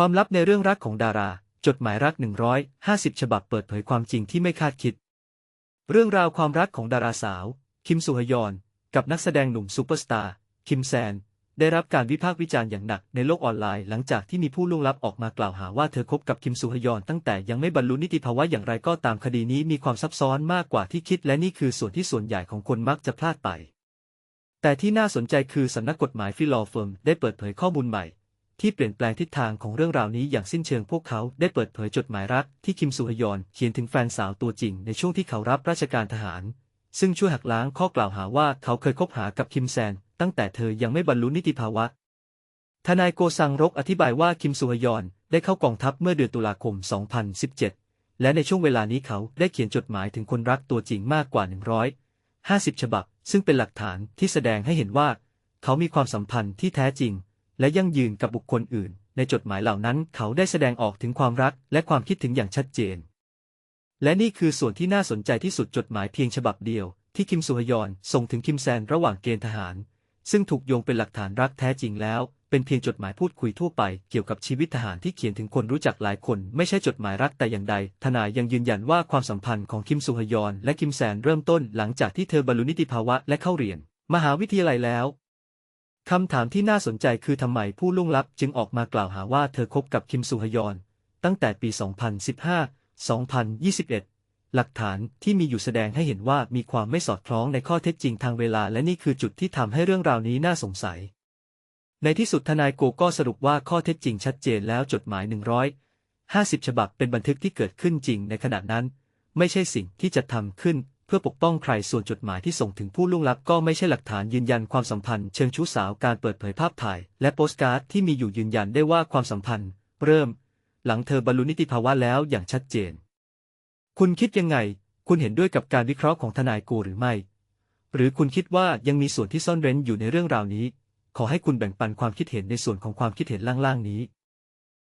ความลับในเรื่องรักของดารา จดหมายรัก 150 ฉบับเปิดเผยความจริงที่ไม่คาดคิด เรื่องราวความรักของดาราสาว คิมสุฮยอน กับนักแสดงหนุ่มซูเปอร์สตาร์ คิมแซน ได้รับการวิพากษ์วิจารณ์อย่างหนักในโลกออนไลน์หลังจากที่มีผู้ล่วงลับออกมากล่าวหาว่าเธอคบกับคิมสุฮยอนตั้งแต่ยังไม่บรรลุนิติภาวะอย่างไรก็ตามคดีนี้มีความซับซ้อนมากกว่าที่คิด และนี่คือส่วนที่ส่วนใหญ่ของคนมักจะพลาดไป แต่ที่น่าสนใจคือสำนักกฎหมายฟิลอเฟิร์มได้เปิดเผยข้อมูลใหม่ ที่เปลี่ยนแปลงทิศทางของเรื่องราวนี้อย่างสิ้นเชิงพวกเขาได้เปิดเผยจดหมายรักที่คิมสุฮยอนเขียนถึงแฟนสาวตัวจริงในช่วงที่เขารับราชการทหาร ซึ่งช่วยหักล้างข้อกล่าวหาว่าเขาเคยคบหากับคิมแซน ตั้งแต่เธอยังไม่บรรลุนิติภาวะ ทนายโกซังรกอธิบายว่าคิมสุฮยอนได้เข้ากองทัพเมื่อเดือนตุลาคม 2017 และในช่วงเวลานี้เขาได้เขียนจดหมายถึงคนรักตัวจริงมากกว่า 150 ฉบับ ซึ่งเป็นหลักฐานที่แสดงให้เห็นว่า เขามีความสัมพันธ์ที่แท้จริง และยั่งยืนกับบุคคลอื่น ในจดหมายเหล่านั้นเขาได้แสดงออกถึงความรักและความคิดถึงอย่างชัดเจน และนี่คือส่วนที่น่าสนใจที่สุดจดหมายเพียงฉบับเดียว ที่คิมสุฮยอนส่งถึงคิมแซนระหว่างเกณฑ์ทหาร ซึ่งถูกโยงเป็นหลักฐานรักแท้จริงแล้ว เป็นเพียงจดหมายพูดคุยทั่วไปเกี่ยวกับชีวิตทหารที่เขียนถึงคนรู้จักหลายคน ไม่ใช่จดหมายรักแต่อย่างใด ทนายยังยืนยันว่าความสัมพันธ์ของคิมสุฮยอนและคิมแซนเริ่มต้นหลังจากที่เธอบรรลุนิติภาวะและเข้าเรียน มหาวิทยาลัยแล้ว คำถามที่น่าสนใจคือทำไมผู้ล่วงลับจึงออกมากล่าวหาว่าเธอคบกับคิมสุฮยอน ตั้งแต่ปี 2015-2021 หลักฐานที่มีอยู่แสดงให้เห็นว่ามีความไม่สอดคล้องในข้อเท็จจริงทางเวลาและนี่คือจุดที่ทำให้เรื่องราวนี้น่าสงสัย ในที่สุดทนายโกก็สรุปว่าข้อเท็จจริงชัดเจนแล้วจดหมาย 150 ฉบับเป็นบันทึกที่เกิดขึ้นจริงในขณะนั้น ไม่ใช่สิ่งที่จะทำขึ้น เพื่อปกป้องใครส่วนจดหมายที่ส่งถึงผู้ล่วงลับก็ไม่ใช่หลักฐานยืนยันความสัมพันธ์เชิงชู้สาวการเปิดเผยภาพถ่าย และโปสการ์ดที่มีอยู่ยืนยันได้ว่าความสัมพันธ์ เริ่ม หลังเธอบรรลุนิติภาวะแล้วอย่างชัดเจน คุณคิดยังไง คุณเห็นด้วยกับการวิเคราะห์ของทนายโกหรือไม่ หรือคุณคิดว่ายังมีส่วนที่ซ่อนเร้นอยู่ในเรื่องราวนี้ ขอให้คุณแบ่งปันความคิดเห็นในส่วนของความคิดเห็นล่างๆนี้